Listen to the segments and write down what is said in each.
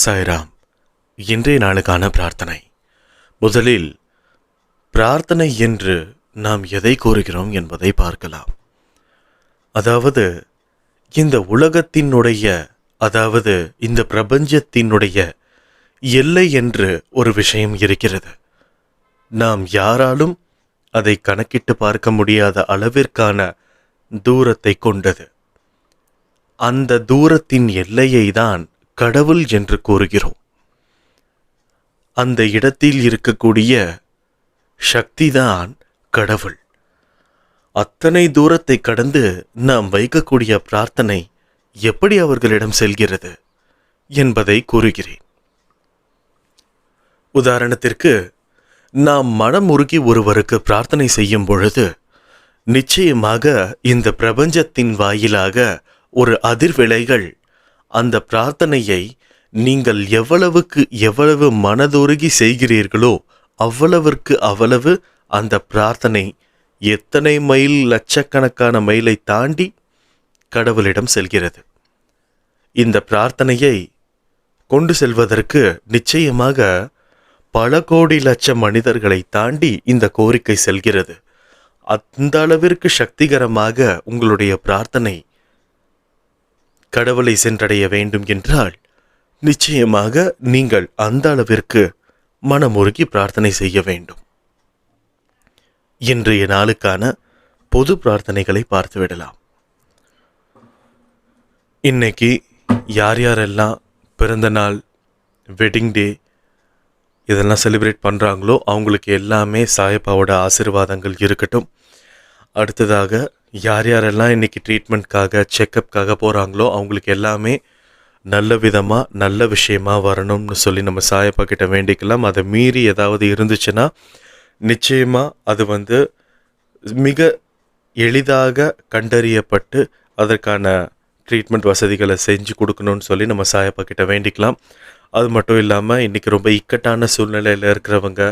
சாய்ராம் இன்றைய நாளுக்கான பிரார்த்தனை. முதலில் பிரார்த்தனை என்று நாம் எதை கூறுகிறோம் என்பதை பார்க்கலாம். அதாவது இந்த உலகத்தினுடைய அதாவது இந்த பிரபஞ்சத்தினுடைய எல்லை என்று ஒரு விஷயம் இருக்கிறது. நாம் யாராலும் அதை கணக்கிட்டு பார்க்க முடியாத அளவிற்கான தூரத்தை கொண்டது. அந்த தூரத்தின் எல்லையை தான் கடவுள் என்று கூறுகிறோம். அந்த இடத்தில் இருக்கக்கூடிய சக்திதான் கடவுள். அத்தனை தூரத்தை கடந்து நாம் வைக்கக்கூடிய பிரார்த்தனை எப்படி அவர்களிடம் செல்கிறது என்பதை கூறுகிறேன். உதாரணத்திற்கு நாம் மனம் உருகி ஒருவருக்கு பிரார்த்தனை செய்யும் பொழுது நிச்சயமாக இந்த பிரபஞ்சத்தின் வாயிலாக ஒரு அதிர்விளைகள் அந்த பிரார்த்தனையை நீங்கள் எவ்வளவுக்கு எவ்வளவு மனதுருகி செய்கிறீர்களோ அவ்வளவிற்கு அவ்வளவு அந்த பிரார்த்தனை எத்தனை மைல் லட்சக்கணக்கான மைலை தாண்டி கடவுளிடம் செல்கிறது. இந்த பிரார்த்தனையை கொண்டு செல்வதற்கு நிச்சயமாக பல கோடி லட்சம் மனிதர்களை தாண்டி இந்த கோரிக்கை செல்கிறது. அந்த அளவிற்கு சக்திகரமாக உங்களுடைய பிரார்த்தனை கடவுளை சென்றடைய வேண்டும் என்றால் நிச்சயமாக நீங்கள் அந்த அளவிற்கு மனமுருகி பிரார்த்தனை செய்ய வேண்டும். இன்றைய நாளுக்கான பொது பிரார்த்தனைகளை பார்த்துவிடலாம் இன்னைக்கு யார் யாரெல்லாம் பிறந்த நாள் வெட்டிங் டே இதெல்லாம் செலிப்ரேட் பண்ணுறாங்களோ அவங்களுக்கு எல்லாமே சாயப்பாவோட ஆசீர்வாதங்கள் இருக்கட்டும். அடுத்ததாக யார் யாரெல்லாம் இன்றைக்கி ட்ரீட்மெண்ட்காக செக்கப்காக போகிறாங்களோ அவங்களுக்கு எல்லாமே நல்ல விதமாக நல்ல விஷயமா வரணும்னு சொல்லி நம்ம சாயப்பா கிட்ட வேண்டிக்கலாம். அதை மீறி ஏதாவது இருந்துச்சுன்னா நிச்சயமாக அது வந்து மிக எளிதாக கண்டறியப்பட்டு அதற்கான ட்ரீட்மெண்ட் வசதிகளை செஞ்சு கொடுக்கணும்னு சொல்லி நம்ம சாயப்பா கிட்ட வேண்டிக்கலாம். அது மட்டும் இல்லாமல் இன்றைக்கி ரொம்ப இக்கட்டான சூழ்நிலையில் இருக்கிறவங்க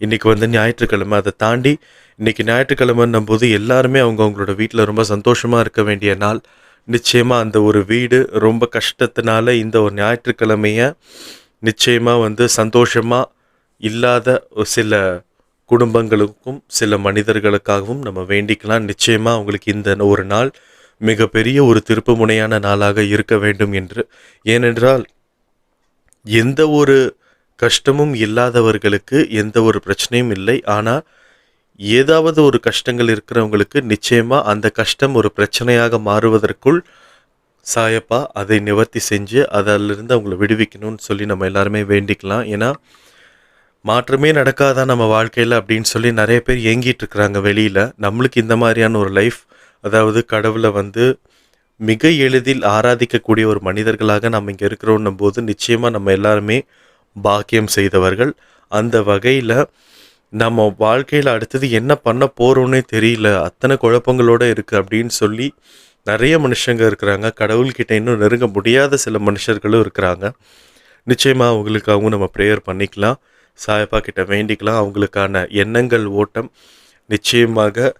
இன்றைக்கி வந்து ஞாயிற்றுக்கிழமை அதை தாண்டி இன்றைக்கி ஞாயிற்றுக்கிழமைன்னும் போது எல்லாருமே அவங்க அவங்களோட வீட்டில் ரொம்ப சந்தோஷமாக இருக்க வேண்டிய நாள். நிச்சயமாக அந்த ஒரு வீடு ரொம்ப கஷ்டத்தினால இந்த ஒரு ஞாயிற்றுக்கிழமைய நிச்சயமாக வந்து சந்தோஷமாக இல்லாத ஒரு சில குடும்பங்களுக்கும் சில மனிதர்களுக்காகவும் நம்ம வேண்டிக்கலாம். நிச்சயமாக அவங்களுக்கு இந்த ஒரு நாள் மிகப்பெரிய ஒரு திருப்புமுனையான நாளாக இருக்க வேண்டும் என்று. ஏனென்றால் எந்த ஒரு கஷ்டமும் இல்லாதவர்களுக்கு எந்த ஒரு பிரச்சனையும் இல்லை. ஆனால் ஏதாவது ஒரு கஷ்டங்கள் இருக்கிறவங்களுக்கு நிச்சயமாக அந்த கஷ்டம் ஒரு பிரச்சனையாக மாறுவதற்குள் சாயப்பா அதை நிவர்த்தி செஞ்சு அதிலிருந்து அவங்கள விடுவிக்கணும்னு சொல்லி நம்ம எல்லாருமே வேண்டிக்கலாம். ஏன்னா மாற்றமே நடக்காதா நம்ம வாழ்க்கையில் அப்படின்னு சொல்லி நிறைய பேர் ஏங்கிட்டு இருக்கிறாங்க வெளியில். நம்மளுக்கு இந்த மாதிரியான ஒரு லைஃப் அதாவது கடவுளை வந்து மிக எளிதில் ஆராதிக்கக்கூடிய ஒரு மனிதர்களாக நம்ம இங்கே இருக்கிறோன்னும் போது நிச்சயமாக நம்ம எல்லாருமே பாக்கியம் செய்தவர்கள். அந்த வகையில் நம்ம வாழ்க்கையில் அடுத்தது என்ன பண்ண போகிறோன்னே தெரியல. அத்தனை குழப்பங்களோட இருக்குது அப்படின்னு சொல்லி நிறைய மனுஷங்க இருக்கிறாங்க. கடவுள்கிட்ட இன்னும் நெருங்க முடியாத சில மனுஷர்களும் இருக்கிறாங்க. நிச்சயமாக அவங்களுக்காகவும் நம்ம ப்ரேயர் பண்ணிக்கலாம். சாயப்பா கிட்ட வேண்டிக்கலாம். அவங்களுக்கான எண்ணங்கள் ஓட்டம் நிச்சயமாக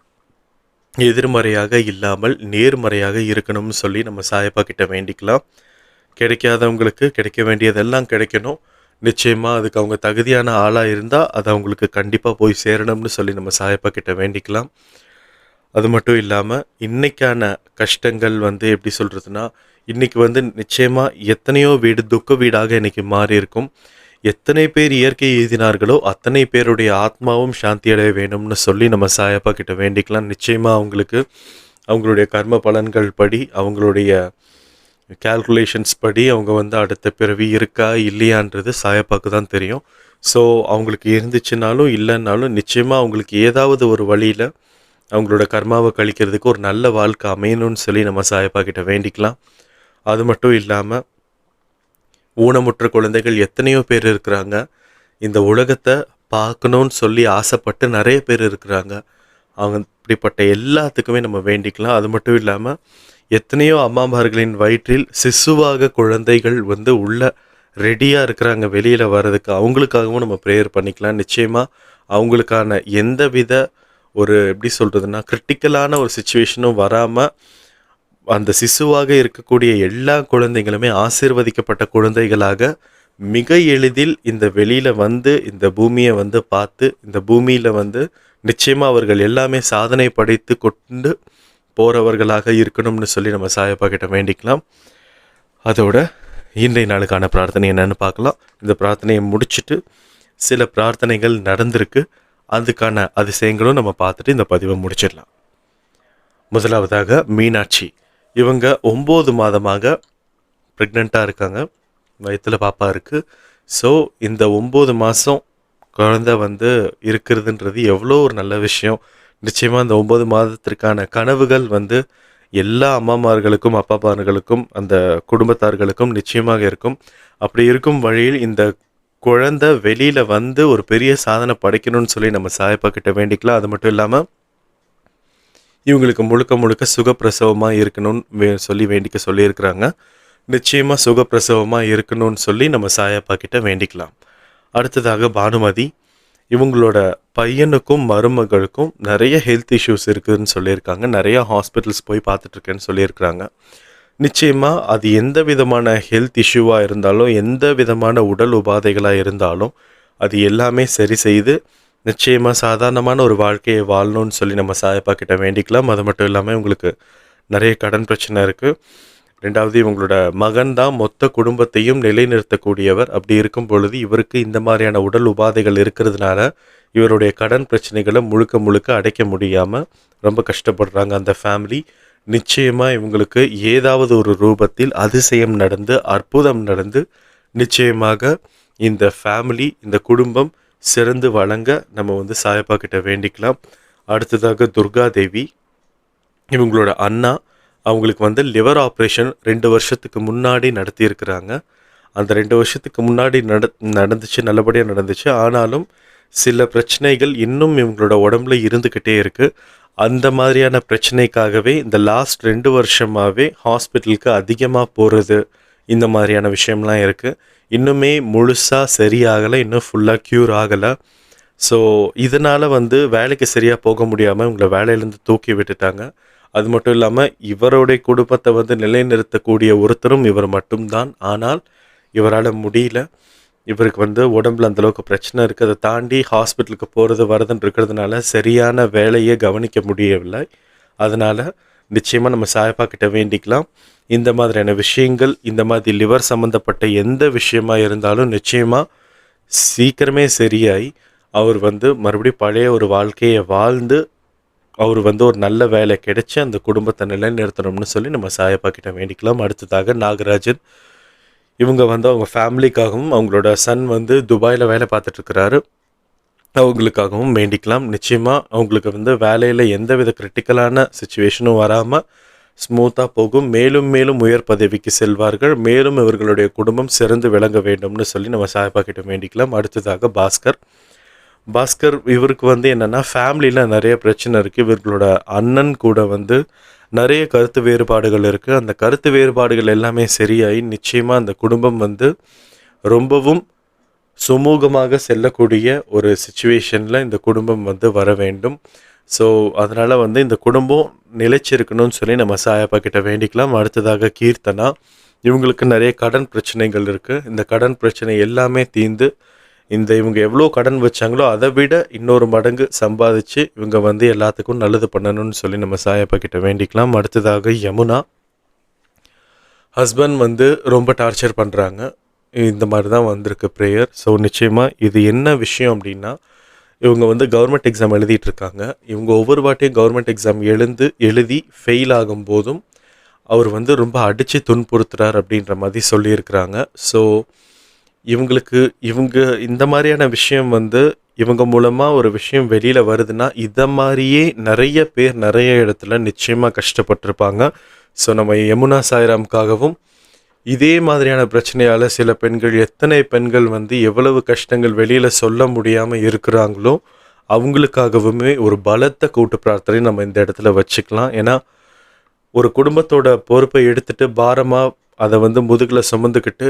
எதிர்மறையாக இல்லாமல் நேர்மறையாக இருக்கணும்னு சொல்லி நம்ம சாயப்பா கிட்ட வேண்டிக்கலாம். கிடைக்காதவங்களுக்கு கிடைக்க வேண்டியதெல்லாம் கிடைக்கணும். நிச்சயமாக அதுக்கு அவங்க தகுதியான ஆளாக இருந்தால் அது அவங்களுக்கு கண்டிப்பாக போய் சேரணும்னு சொல்லி நம்ம சாயப்பா கிட்ட வேண்டிக்கலாம். அது மட்டும் இல்லாமல் இன்றைக்கான கஷ்டங்கள் வந்து எப்படி சொல்கிறதுனா இன்றைக்கி வந்து நிச்சயமாக எத்தனையோ வீடு துக்க வீடாக இன்னைக்கு மாறி இருக்கும். எத்தனை பேர் இயற்கை எழுதினார்களோ அத்தனை பேருடைய ஆத்மாவும் சாந்தி அடைய வேணும்னு சொல்லி நம்ம சாயப்பா கிட்ட வேண்டிக்கலாம். நிச்சயமாக அவங்களுக்கு அவங்களுடைய கர்ம பலன்கள் படி அவங்களுடைய கேல்குலேஷன்ஸ் படி அவங்க வந்து அடுத்த பிறவி இருக்கா இல்லையான்றது சாயப்பாக்கு தான் தெரியும். ஸோ அவங்களுக்கு இருந்துச்சுனாலும் இல்லைன்னாலும் நிச்சயமாக அவங்களுக்கு ஏதாவது ஒரு வழியில் அவங்களோட கர்மாவை கழிக்கிறதுக்கு ஒரு நல்ல வாழ்க்கை அமையணும்னு சொல்லி நம்ம சாயப்பா கிட்ட வேண்டிக்கலாம். அது மட்டும் இல்லாமல் ஊனமுற்ற குழந்தைகள் எத்தனையோ பேர் இருக்கிறாங்க. இந்த உலகத்தை பார்க்கணும்னு சொல்லி ஆசைப்பட்டு நிறைய பேர் இருக்கிறாங்க. அவங்க இப்படிப்பட்ட எல்லாத்துக்குமே நம்ம வேண்டிக்கலாம். அது மட்டும் இல்லாமல் எத்தனையோ அம்மாமார்களின் வயிற்றில் சிசுவாக குழந்தைகள் வந்து உள்ள ரெடியாக இருக்கிறாங்க. வெளியில் வர்றதுக்கு அவங்களுக்காகவும் நம்ம ப்ரேயர் பண்ணிக்கலாம். நிச்சயமாக அவங்களுக்கான எந்த வித ஒரு எப்படி சொல்கிறதுனா கிரிட்டிக்கலான ஒரு சுச்சுவேஷனும் வராமல் அந்த சிசுவாக இருக்கக்கூடிய எல்லா குழந்தைகளுமே ஆசீர்வதிக்கப்பட்ட குழந்தைகளாக மிக எளிதில் இந்த வெளியில் வந்து இந்த பூமியை வந்து பார்த்து இந்த பூமியில் வந்து நிச்சயமாக அவர்கள் எல்லாமே சாதனை படைத்து கொண்டு போகிறவர்களாக இருக்கணும்னு சொல்லி நம்ம சாயப்பா கிட்ட வேண்டிக்கலாம். அதோட இன்றைய நாளுக்கான பிரார்த்தனை என்னென்னு பார்க்கலாம். இந்த பிரார்த்தனையை முடிச்சுட்டு சில பிரார்த்தனைகள் நடந்திருக்கு. அதுக்கான அதிசயங்களும் நம்ம பார்த்துட்டு இந்த பதிவை முடிச்சிடலாம். முதலாவதாக மீனாட்சி. இவங்க ஒம்பது மாதமாக ப்ரெக்னெண்ட்டாக இருக்காங்க. வயிற்றில் பாப்பா இருக்குது ஸோ இந்த ஒம்பது மாதம் குழந்த வந்து இருக்கிறதுன்றது எவ்வளோ ஒரு நல்ல விஷயம். நிச்சயமாக அந்த ஒம்பது மாதத்திற்கான கனவுகள் வந்து எல்லா அம்மாமார்களுக்கும் அப்பாப்பார்களுக்கும் அந்த குடும்பத்தார்களுக்கும் நிச்சயமாக இருக்கும். அப்படி இருக்கும் வழியில் இந்த குழந்தை வெளியில் வந்து ஒரு பெரிய சாதனை படைக்கணும்னு சொல்லி நம்ம சாயப்பா கிட்ட வேண்டிக்கலாம். அது மட்டும் இல்லாமல் இவங்களுக்கு முழுக்க முழுக்க சுகப்பிரசவமாக இருக்கணும்னு வே சொல்லி வேண்டிக்க சொல்லியிருக்கிறாங்க. நிச்சயமாக சுகப்பிரசவமாக இருக்கணும்னு சொல்லி நம்ம சாயப்பா கிட்ட வேண்டிக்கலாம். அடுத்ததாக பானுமதி இவங்களோட பையனுக்கும் மருமகளுக்கும் நிறைய ஹெல்த் இஷ்யூஸ் இருக்குதுன்னு சொல்லியிருக்காங்க. நிறைய ஹாஸ்பிட்டல்ஸ் போய் பார்த்துட்ருக்கேன்னு சொல்லியிருக்கிறாங்க. நிச்சயமாக அது எந்த விதமான ஹெல்த் இஷ்யூவாக இருந்தாலும் எந்த விதமான உடல் உபாதைகளாக இருந்தாலும் அது எல்லாமே சரி செய்து நிச்சயமாக சாதாரணமான ஒரு வாழ்க்கையை வாழணும்னு சொல்லி நம்ம சாயப்பா கிட்ட வேண்டிக்கலாம். அது மட்டும் இல்லாமல் உங்களுக்கு நிறைய கடன் பிரச்சனை இருக்குது ரெண்டாவது இவங்களோட மகன் தான் மொத்த குடும்பத்தையும் நிலைநிறுத்தக்கூடியவர். அப்படி இருக்கும் பொழுது இவருக்கு இந்த மாதிரியான உடல் உபாதைகள் இருக்கிறதுனால இவருடைய கடன் பிரச்சனைகளை முழுக்க முழுக்க அடைக்க முடியாமல் ரொம்ப கஷ்டப்படுறாங்க அந்த ஃபேமிலி நிச்சயமாக இவங்களுக்கு ஏதாவது ஒரு ரூபத்தில் அதிசயம் நடந்து அற்புதம் நடந்து நிச்சயமாக இந்த ஃபேமிலி இந்த குடும்பம் சிறந்து வழங்க நம்ம வந்து சாயப்பா கிட்ட வேண்டிக்கலாம். அடுத்ததாக துர்கா தேவி இவங்களோட அண்ணா அவங்களுக்கு வந்து லிவர் ஆப்ரேஷன் ரெண்டு வருஷத்துக்கு முன்னாடி நடத்தியிருக்கிறாங்க. அந்த ரெண்டு வருஷத்துக்கு முன்னாடி நட நடந்துச்சு நல்லபடியாக நடந்துச்சு. ஆனாலும் சில பிரச்சனைகள் இன்னும் இவங்களோட உடம்புல இருந்துக்கிட்டே இருக்குது அந்த மாதிரியான பிரச்சனைக்காகவே இந்த லாஸ்ட் ரெண்டு வருஷமாகவே ஹாஸ்பிட்டலுக்கு அதிகமாக போகிறது இந்த மாதிரியான விஷயம்லாம் இருக்குது இன்னுமே முழுசாக சரியாகலை இன்னும் ஃபுல்லாக க்யூர் ஆகலை. ஸோ இதனால் வந்து வேலைக்கு சரியாக போக முடியாமல் இவங்களை வேலையிலேருந்து தூக்கி விட்டுட்டாங்க. அது மட்டும் இல்லாமல் இவருடைய குடும்பத்தை வந்து நிலைநிறுத்தக்கூடிய ஒருத்தரும் இவர் மட்டும்தான். ஆனால் இவரால் முடியல. இவருக்கு வந்து உடம்புல அந்தளவுக்கு பிரச்சனை இருக்குது அதை தாண்டி ஹாஸ்பிட்டலுக்கு போகிறது வரதுன்னு இருக்கிறதுனால சரியான வேலையை கவனிக்க முடியவில்லை. அதனால் நிச்சயமாக நம்ம சாயப்பா கிட்ட வேண்டிக்கலாம். இந்த மாதிரியான விஷயங்கள் இந்த மாதிரி லிவர் சம்மந்தப்பட்ட எந்த விஷயமா இருந்தாலும் நிச்சயமாக சீக்கிரமே சரியாய் அவர் வந்து மறுபடியும் பழைய ஒரு வாழ்க்கையை வாழ்ந்து அவர் வந்து ஒரு நல்ல வேலை கிடைச்சி அந்த குடும்பத்தை நிலைநிறுத்தணும்னு சொல்லி நம்ம சாயப்பா கிட்ட வேண்டிக்கலாம். அடுத்ததாக நாகராஜன். இவங்க வந்து அவங்க ஃபேமிலிக்காகவும் அவங்களோட சன் வந்து துபாயில் வேலை பார்த்துட்ருக்கிறாரு. அவங்களுக்காகவும் வேண்டிக்கலாம். நிச்சயமாக அவங்களுக்கு வந்து வேலையில் எந்தவித கிரிட்டிக்கலான சுச்சுவேஷனும் வராமல் ஸ்மூத்தாக போகும். மேலும் மேலும் உயர் பதவிக்கு செல்வார்கள். மேலும் இவர்களுடைய குடும்பம் சிறந்து விளங்க வேண்டும்னு சொல்லி நம்ம சாயப்பா கிட்ட வேண்டிக்கலாம். அடுத்ததாக பாஸ்கர். பாஸ்கர் இவருக்கு வந்து என்னென்னா ஃபேமிலியில் நிறைய பிரச்சனை இருக்குது இவர்களோட அண்ணன் கூட வந்து நிறைய கருத்து வேறுபாடுகள் இருக்குது அந்த கருத்து வேறுபாடுகள் எல்லாமே சரியாகி நிச்சயமாக அந்த குடும்பம் வந்து ரொம்பவும் சுமூகமாக செல்லக்கூடிய ஒரு சுச்சுவேஷனில் இந்த குடும்பம் வந்து வர வேண்டும். ஸோ அதனால் வந்து இந்த குடும்பம் நிலைச்சிருக்கணும்னு சொல்லி நம்ம சாயப்பா கிட்ட வேண்டிக்கலாம். அடுத்ததாக கீர்த்தனா. இவங்களுக்கு நிறைய கடன் பிரச்சனைகள் இருக்குது இந்த கடன் பிரச்சனை எல்லாமே தீர்ந்து இந்த இவங்க எவ்வளோ கடன் வச்சாங்களோ அதை விட இன்னொரு மடங்கு சம்பாதிச்சு இவங்க வந்து எல்லாத்துக்கும் நல்லது பண்ணணும்னு சொல்லி நம்ம சாயப்பா கிட்ட வேண்டிக்கலாம். அடுத்ததாக யமுனா. ஹஸ்பண்ட் வந்து ரொம்ப டார்ச்சர் பண்ணுறாங்க இந்த மாதிரி தான் வந்திருக்கு ப்ரேயர் ஸோ நிச்சயமாக இது என்ன விஷயம் அப்படின்னா இவங்க வந்து கவர்மெண்ட் எக்ஸாம் எழுதிட்டு இருக்காங்க. இவங்க ஒவ்வொரு வாட்டியும் கவர்மெண்ட் எக்ஸாம் எழுந்து எழுதி ஃபெயில் ஆகும் போதும் அவர் வந்து ரொம்ப அடித்து துன்புறுத்துறார் அப்படின்ற மாதிரி சொல்லியிருக்கிறாங்க. ஸோ இவங்களுக்கு இவங்க இந்த மாதிரியான விஷயம் வந்து இவங்க மூலமாக ஒரு விஷயம் வெளியில் வருதுன்னா இதை மாதிரியே நிறைய பேர் நிறைய இடத்துல நிச்சயமாக கஷ்டப்பட்டிருப்பாங்க. ஸோ நம்ம யமுனா சாய்ராம்காகவும் இதே மாதிரியான பிரச்சனையால் சில பெண்கள் எத்தனை பெண்கள் வந்து எவ்வளவு கஷ்டங்கள் வெளியில் சொல்ல முடியாமல் இருக்கிறாங்களோ அவங்களுக்காகவுமே ஒரு பலத்த கூட்டு பிரார்த்தனை நம்ம இந்த இடத்துல வச்சுக்கலாம். ஏன்னா ஒரு குடும்பத்தோட பொறுப்பை எடுத்துகிட்டு பாரமாக அதை வந்து முதுகில் சுமந்துக்கிட்டு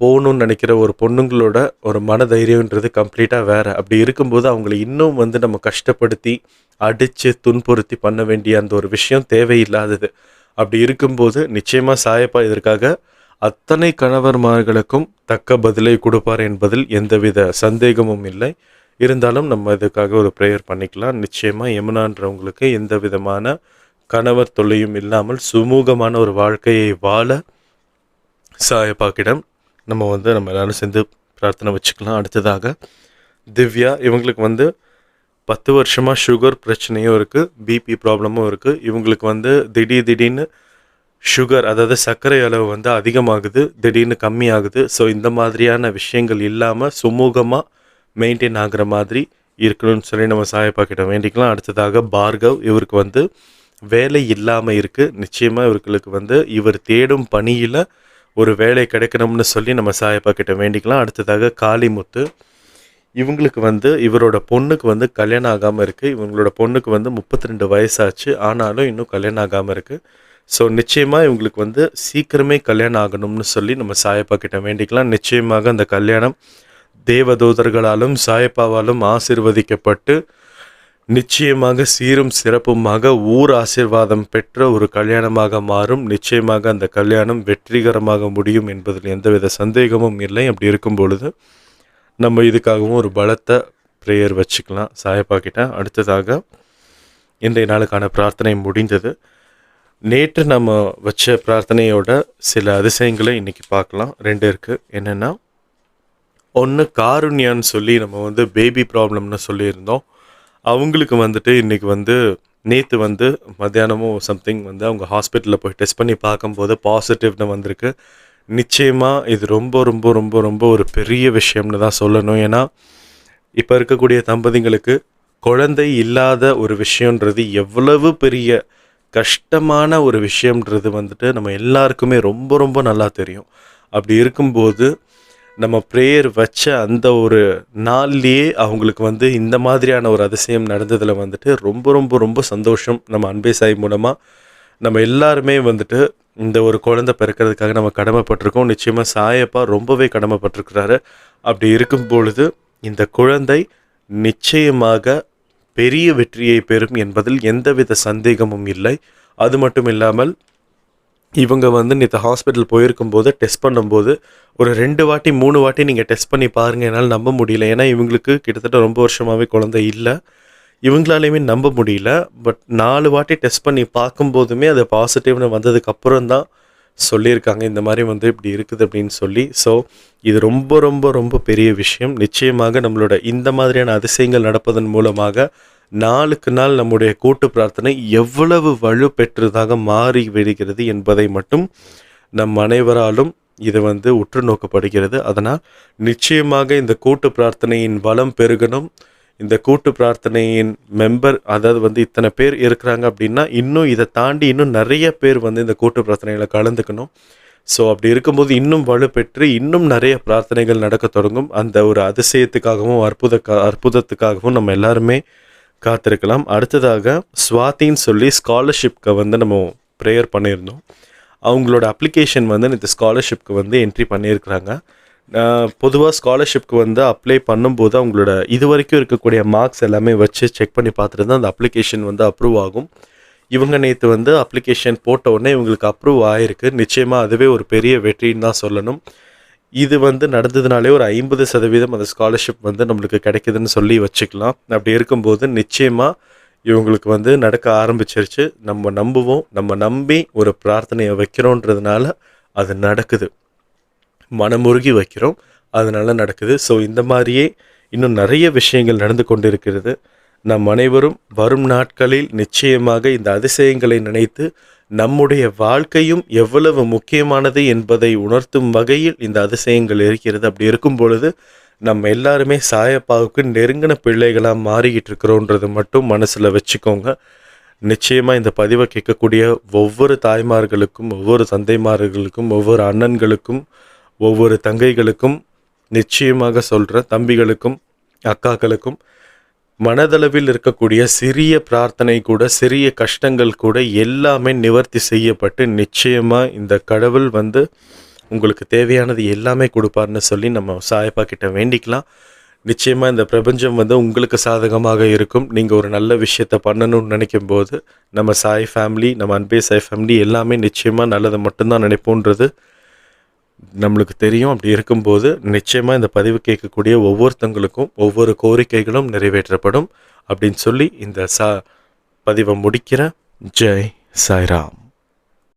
போகணும்னு நினைக்கிற ஒரு பொண்ணுங்களோட ஒரு மன தைரியன்றது கம்ப்ளீட்டாக வேறு. அப்படி இருக்கும்போது அவங்கள இன்னும் வந்து நம்ம கஷ்டப்படுத்தி அடித்து துன்புறுத்தி பண்ண வேண்டிய அந்த ஒரு விஷயம் தேவையில்லாதது. அப்படி இருக்கும்போது நிச்சயமாக சாயப்பா இதற்காக அத்தனை கணவர்மார்களுக்கும் தக்க பதிலை கொடுப்பார் என்பதில் எந்தவித சந்தேகமும் இல்லை. இருந்தாலும் நம்ம இதுக்காக ஒரு ப்ரேயர் பண்ணிக்கலாம். நிச்சயமாக யமுனான்றவங்களுக்கு எந்த விதமான கணவர் தொல்லையும் இல்லாமல் சுமூகமான ஒரு வாழ்க்கையை வாழ சாயப்பாக்கிடம் நம்ம வந்து நம்ம எல்லாரும் சேர்ந்து பிரார்த்தனை வச்சுக்கலாம். அடுத்ததாக திவ்யா இவங்களுக்கு வந்து பத்து வருஷமாக சுகர் பிரச்சனையும் இருக்குது பிபி ப்ராப்ளமும் இருக்குது இவங்களுக்கு வந்து திடீர் திடீர்னு சுகர் அதாவது சர்க்கரை அளவு வந்து அதிகமாகுது திடீர்னு கம்மியாகுது. ஸோ இந்த மாதிரியான விஷயங்கள் இல்லாமல் சுமூகமாக மெயின்டைன் ஆகிற மாதிரி இருக்கணும்னு சொல்லி நம்ம சாயப்பா கிட்ட வேண்டிக்கலாம். அடுத்ததாக பார்கவ் இவருக்கு வந்து வேலை இல்லாமல் இருக்குது நிச்சயமாக இவர்களுக்கு வந்து இவர் தேடும் பணியில் ஒரு வேலை கிடைக்கணும்னு சொல்லி நம்ம சாயப்பா கிட்ட வேண்டிக்கலாம். அடுத்ததாக காளிமுத்து. இவங்களுக்கு வந்து இவரோட பொண்ணுக்கு வந்து கல்யாணம் ஆகாமல் இருக்குது இவங்களோட பொண்ணுக்கு வந்து முப்பத்தி ரெண்டு வயசாச்சு. ஆனாலும் இன்னும் கல்யாணம் ஆகாமல் இருக்குது ஸோ நிச்சயமாக இவங்களுக்கு வந்து சீக்கிரமே கல்யாணம் ஆகணும்னு சொல்லி நம்ம சாயப்பா கிட்ட வேண்டிக்கலாம். நிச்சயமாக அந்த கல்யாணம் தேவதூதர்களாலும் சாயப்பாவாலும் ஆசிர்வதிக்கப்பட்டு நிச்சயமாக சீரும் சிறப்புமாக ஊர் ஆசீர்வாதம் பெற்ற ஒரு கல்யாணமாக மாறும். நிச்சயமாக அந்த கல்யாணம் வெற்றிகரமாக முடியும் என்பதில் எந்தவித சந்தேகமும் இல்லை. அப்படி இருக்கும் பொழுது நம்ம இதுக்காகவும் ஒரு பலத்த ப்ரேயர் வச்சுக்கலாம். சாயப்பா கிட்ட அடுத்ததாக இன்றைய நாளுக்கான பிரார்த்தனை முடிந்தது. நேற்று நம்ம வச்ச பிரார்த்தனையோட சில அதிசயங்களை இன்னைக்கு பார்க்கலாம். ரெண்டு இருக்குது என்னென்னா ஒன்று காருண்யான்னு சொல்லி நம்ம வந்து பேபி ப்ராப்ளம்னு சொல்லியிருந்தோம். அவங்களுக்கு வந்துட்டு இன்றைக்கி வந்து நேற்று வந்து மத்தியானமும் சம்திங் வந்து அவங்க ஹாஸ்பிட்டலில் போய் டெஸ்ட் பண்ணி பார்க்கும்போது பாசிட்டிவ்னு வந்திருக்கு. நிச்சயமாக இது ரொம்ப ரொம்ப ரொம்ப ரொம்ப ஒரு பெரிய விஷயம்னு தான் சொல்லணும். ஏன்னா இப்போ இருக்கக்கூடிய தம்பதிங்களுக்கு குழந்தை இல்லாத ஒரு விஷயன்றது எவ்வளவு பெரிய கஷ்டமான ஒரு விஷயம்ன்றது வந்துட்டு நம்ம எல்லாருக்குமே ரொம்ப ரொம்ப நல்லா தெரியும். அப்படி இருக்கும்போது நம்ம ப்ரேயர் வச்ச அந்த ஒரு நாள்லேயே அவங்களுக்கு வந்து இந்த மாதிரியான ஒரு அதிசயம் நடந்ததில் வந்துட்டு ரொம்ப ரொம்ப ரொம்ப சந்தோஷம். நம்ம அன்பே சாய் மூலமாக நம்ம எல்லாருமே வந்துட்டு இந்த ஒரு குழந்தை பிறக்கிறதுக்காக நம்ம கடமைப்பட்டிருக்கோம். நிச்சயமாக சாயப்பா ரொம்பவே கடமைப்பட்டிருக்கிறாரு. அப்படி இருக்கும் பொழுது இந்த குழந்தை நிச்சயமாக பெரிய வெற்றியை பெறும் என்பதில் எந்தவித சந்தேகமும் இல்லை. அது மட்டும் இல்லாமல் இவங்க வந்து நேற்று ஹாஸ்பிட்டல் போயிருக்கும்போது டெஸ்ட் பண்ணும்போது ஒரு ரெண்டு வாட்டி மூணு வாட்டி நீங்கள் டெஸ்ட் பண்ணி பாருங்கள் என்னால் நம்ப முடியல. ஏன்னா இவங்களுக்கு கிட்டத்தட்ட ரொம்ப வருஷமாகவே குழந்தை இல்லை. இவங்களாலையுமே நம்ப முடியல. பட் நாலு வாட்டி டெஸ்ட் பண்ணி பார்க்கும்போதுமே அது பாசிட்டிவ்னு வந்ததுக்கப்புறம் தான் சொல்லியிருக்காங்க இந்த மாதிரி வந்து இப்படி இருக்குது அப்படின்னு சொல்லி. ஸோ இது ரொம்ப ரொம்ப ரொம்ப பெரிய விஷயம். நிச்சயமாக நம்மளோட இந்த மாதிரியான அதிசயங்கள் நடப்பதன் மூலமாக நாளுக்கு நாள் நம்முடைய கூட்டு பிரார்த்தனை எவ்வளவு வலு பெற்றதாக மாறி விடுகிறது என்பதை மட்டும் நம் அனைவராலும் இது வந்து உற்று நோக்கப்படுகிறது. அதனால் நிச்சயமாக இந்த கூட்டு பிரார்த்தனையின் வளம் பெருகணும். இந்த கூட்டு பிரார்த்தனையின் மெம்பர் அதாவது வந்து இத்தனை பேர் இருக்கிறாங்க அப்படின்னா இன்னும் இதை தாண்டி இன்னும் நிறைய பேர் வந்து இந்த கூட்டு பிரார்த்தனைகளை கலந்துக்கணும். ஸோ அப்படி இருக்கும்போது இன்னும் வலுப்பெற்று இன்னும் நிறைய பிரார்த்தனைகள் நடக்க தொடங்கும். அந்த ஒரு அதிசயத்துக்காகவும் அற்புத அற்புதத்துக்காகவும் நம்ம எல்லாருமே காத்திருக்கலாம். அடுத்ததாக ஸ்வாத்தின்னு சொல்லி ஸ்காலர்ஷிப்க்கு வந்து நம்ம ப்ரேயர் பண்ணியிருந்தோம். அவங்களோட அப்ளிகேஷன் வந்து இந்த ஸ்காலர்ஷிப்க்கு வந்து என்ட்ரி பண்ணியிருக்கிறாங்க. பொதுவாக ஸ்காலர்ஷிப்க்கு வந்து அப்ளை பண்ணும்போது அவங்களோட இது வரைக்கும் இருக்கக்கூடிய மார்க்ஸ் எல்லாமே வச்சு செக் பண்ணி பார்த்துட்டு தான் அந்த அப்ளிகேஷன் வந்து அப்ரூவ் ஆகும். இவங்க நேற்று வந்து அப்ளிகேஷன் போட்ட உடனே இவங்களுக்கு அப்ரூவ் ஆகிருக்கு நிச்சயமாக அதுவே ஒரு பெரிய வெற்றின்னு தான் சொல்லணும். இது வந்து நடந்ததுனாலே ஒரு ஐம்பது சதவீதம் அந்த ஸ்காலர்ஷிப் வந்து நம்மளுக்கு கிடைக்குதுன்னு சொல்லி வச்சுக்கலாம். அப்படி இருக்கும்போது நிச்சயமாக இவங்களுக்கு வந்து நடக்க ஆரம்பிச்சிருச்சு. நம்ம நம்புவோம். நம்ம நம்பி ஒரு பிரார்த்தனையை வைக்கிறோன்றதுனால அது நடக்குது. மனமுருகி வைக்கிறோம். அதனால நடக்குது. ஸோ இந்த மாதிரியே இன்னும் நிறைய விஷயங்கள் நடந்து கொண்டிருக்கிறது. நம் அனைவரும் வரும் நாட்களில் நிச்சயமாக இந்த அதிசயங்களை நினைத்து நம்முடைய வாழ்க்கையும் எவ்வளவு முக்கியமானது என்பதை உணர்த்தும் வகையில் இந்த அதிசயங்கள் இருக்கிறது. அப்படி இருக்கும் பொழுது நம்ம எல்லாருமே சாயப்பாவுக்கு நெருங்கின பிள்ளைகளாக மாறிக்கிட்டு இருக்கிறோன்றது மட்டும் மனசில் வச்சுக்கோங்க. நிச்சயமாக இந்த பதிவை கேட்கக்கூடிய ஒவ்வொரு தாய்மார்களுக்கும் ஒவ்வொரு தந்தைமார்களுக்கும் ஒவ்வொரு அண்ணன்களுக்கும் ஒவ்வொரு தங்கைகளுக்கும் நிச்சயமாக சொல்கிற தம்பிகளுக்கும் அக்காக்களுக்கும் மனதளவில் இருக்கக்கூடிய சிறிய பிரார்த்தனை கூட சிறிய கஷ்டங்கள் கூட எல்லாமே நிவர்த்தி செய்யப்பட்டு நிச்சயமாக இந்த கடவுள் வந்து உங்களுக்கு தேவையானது எல்லாமே கொடுப்பார்னு சொல்லி நம்ம சாயப்பா கிட்ட வேண்டிக்கலாம். நிச்சயமாக இந்த பிரபஞ்சம் வந்து உங்களுக்கு சாதகமாக இருக்கும். நீங்கள் ஒரு நல்ல விஷயத்த பண்ணணும்னு நினைக்கும் போது நம்ம சாய் ஃபேமிலி நம்ம அன்பே சாய் ஃபேமிலி எல்லாமே நிச்சயமாக நல்லதை மட்டும்தான் நினைப்போன்றது. நம்மளுக்கு தெரியும். அப்படி இருக்கும்போது நிச்சயமாக இந்த பதிவு கேட்கக்கூடிய ஒவ்வொருத்தங்களுக்கும் ஒவ்வொரு கோரிக்கைகளும் நிறைவேற்றப்படும். அப்படின்னு சொல்லி இந்த சா பதிவை முடிக்கிற ஜெய் சாய்ராம்.